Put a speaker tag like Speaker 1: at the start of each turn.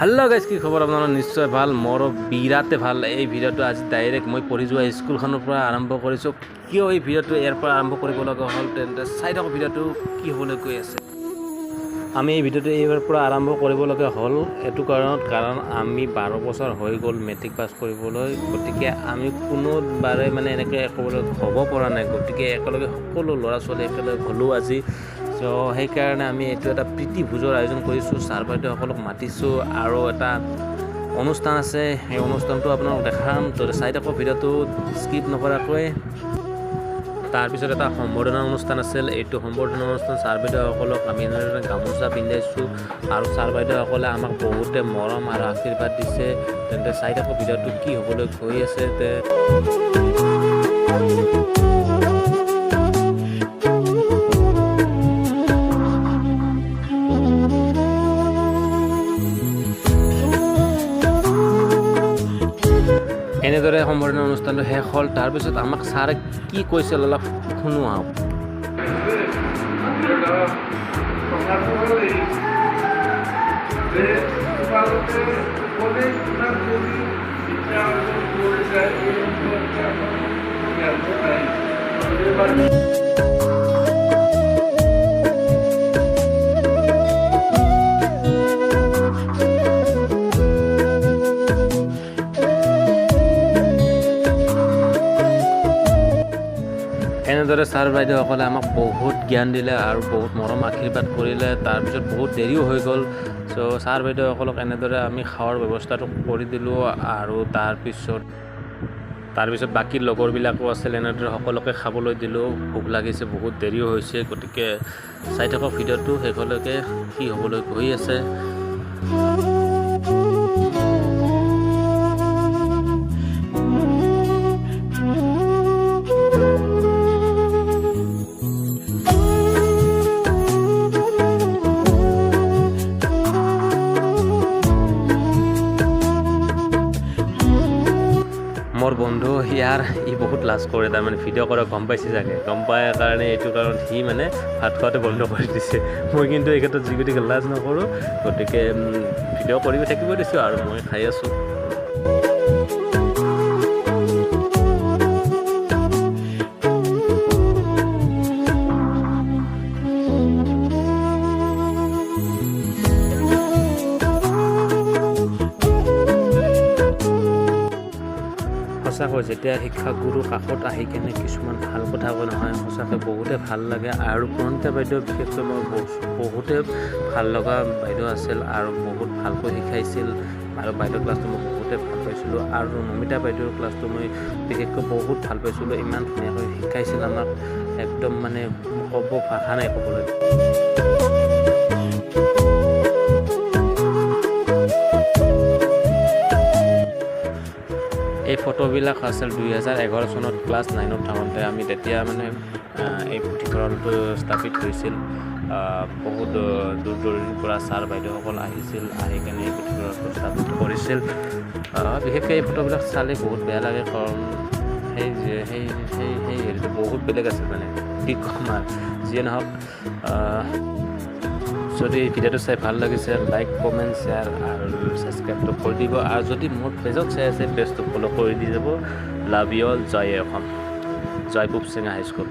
Speaker 1: Hello' guys কি খবৰ আপোনালোকৰ নিশ্চয় ভালো। মোৰ বিৰাটে ভালো। এই ভিডিঅ'টো আজি ডাইৰেক্ট মই পঢ়ি যোৱা স্কুলখনৰ পৰা আৰম্ভ কৰিছোঁ। কিয় এই ভিডিঅ'টো ইয়াৰ পৰা আৰম্ভ কৰিব লগা হ'ল তেন্তে চাই থাকক ভিডিঅ'টো কি হ'বলৈ গৈ আছে। আমি এই ভিডিঅ'টো এইবাৰ পৰা আৰম্ভ কৰিবলগীয়া হ'ল। এইটো কাৰণত কাৰণ আমি বাৰ বছৰ হৈ গ'ল মেট্ৰিক পাছ কৰিবলৈ। গতিকে আমি কোনোবাৰে মানে এনেকৈ ক'বলৈ হ'ব পৰা নাই। গতিকে একেলগে সকলো ল'ৰা ছোৱালী একেলগে গ'লোঁ আজি। চ' সেইকাৰণে আমি এইটো এটা প্ৰীতি ভোজৰ আয়োজন কৰিছোঁ। ছাৰ বাইদেউসকলক মাতিছোঁ আৰু এটা অনুষ্ঠান আছে। সেই অনুষ্ঠানটো আপোনালোক দেখাম। তো চাই থাকক ভিডিঅ'টো স্কিপ নকৰাকৈ। তাৰপিছত এটা সম্বৰ্ধনা অনুষ্ঠান আছিল। এইটো সম্বৰ্ধনা অনুষ্ঠান ছাৰ বাইদেউসকলক আমি এনেদৰে গামোচা পিন্ধাইছোঁ আৰু ছাৰ বাইদেউসকলে আমাক বহুতে মৰম আৰু আশীৰ্বাদ দিছে। তেন্তে চাই থাকক ভিডিঅ'টো কি হ'বলৈ গৈ আছে এনেদৰে সম্বৰ্ধনা অনুষ্ঠানটো শেষ হ'ল। তাৰপিছত আমাক ছাৰে কি কৈছিল অলপ শুনো আহক
Speaker 2: Thank হ'ল
Speaker 1: এনেদৰে ছাৰ বাইদেউসকলে আমাক বহুত জ্ঞান দিলে আৰু বহুত মৰম আশীৰ্বাদ কৰিলে। তাৰপিছত বহুত দেৰিও হৈ গ'ল। চ' ছাৰ বাইদেউসকলক এনেদৰে আমি খাৱাৰ ব্যৱস্থাটো কৰি দিলোঁ আৰু তাৰপিছত তাৰপিছত বাকী লগৰবিলাকো আছিল এনেদৰে সকলোকে খাবলৈ দিলোঁ। ভোক লাগিছে বহুত দেৰিও হৈছে। গতিকে চাই থাকক ভিডিঅ'টো। শেষলৈকে কি হ'বলৈ গৈ আছে। মোৰ বন্ধু ইয়াৰ ই বহুত লাজ কৰে তাৰমানে ভিডিঅ' কৰা গম পাইছে চাগে। গম পাই কাৰণে এইটো কাৰণ সি মানে ভাত খোৱাটো বন্ধ কৰি দিছে। মই কিন্তু এই ক্ষেত্ৰত যি গতিকে লাজ নকৰোঁ, গতিকে ভিডিঅ' কৰি থাকিব দিছোঁ আৰু মই খাই আছোঁ। সঁচাকৈ যেতিয়া শিক্ষাগুৰু কাষত আহি কেনে কিছুমান ভাল কথা কয় নহয় সঁচাকৈ বহুতে ভাল লাগে। আৰু প্ৰণিতা বাইদেউ বিশেষকৈ মই বহু- বহুতে ভাল লগা বাইদেউ আছিল আৰু বহুত ভালকৈ শিকাইছিল। আৰু বাইদেউ ক্লাছটো মই বহুতে ভাল পাইছিলোঁ। আৰু নমিতা বাইদেউৰ ক্লাছটো মই বিশেষকৈ বহুত ভাল পাইছিলোঁ। ইমান ধুনীয়াকৈ শিকাইছিল আমাক। একদম মানে ক'ব ভাষা নাই ক'বলৈ। এই ফটোবিলাক আছিল দুই হাজাৰ এঘাৰ চনত ক্লাছ নাইনত থাকোঁতে। আমি তেতিয়া মানে এই পুথিভঁৰালটো স্থাপিত হৈছিল। বহুত দূৰ দূৰণিৰ পৰা ছাৰ বাইদেউসকল আহিছিল, আহি কেনে এই পুথিভঁৰালটো স্থাপিত কৰিছিল। বিশেষকৈ এই ফটোবিলাক চালে বহুত বেয়া লাগে, কাৰণ সেই সেই সেই সেই হেৰিটো বহুত বেলেগ আছিল মানে কি ক'ম আৰু, যিয়ে নহওক। যদি ভিডিঅ'টো চাই ভালো লাগিছে লাইক কমেণ্ট শ্বেয়াৰ আৰু ছাবস্ক্ৰাইবটো কৰি দিব। আৰু যদি মোৰ পেজত চাই আছে পেজটো ফ'ল' কৰি দি যাব। লাভ ইয়ল জয় অসম। জয় পূব সিঙা হাইস্কুল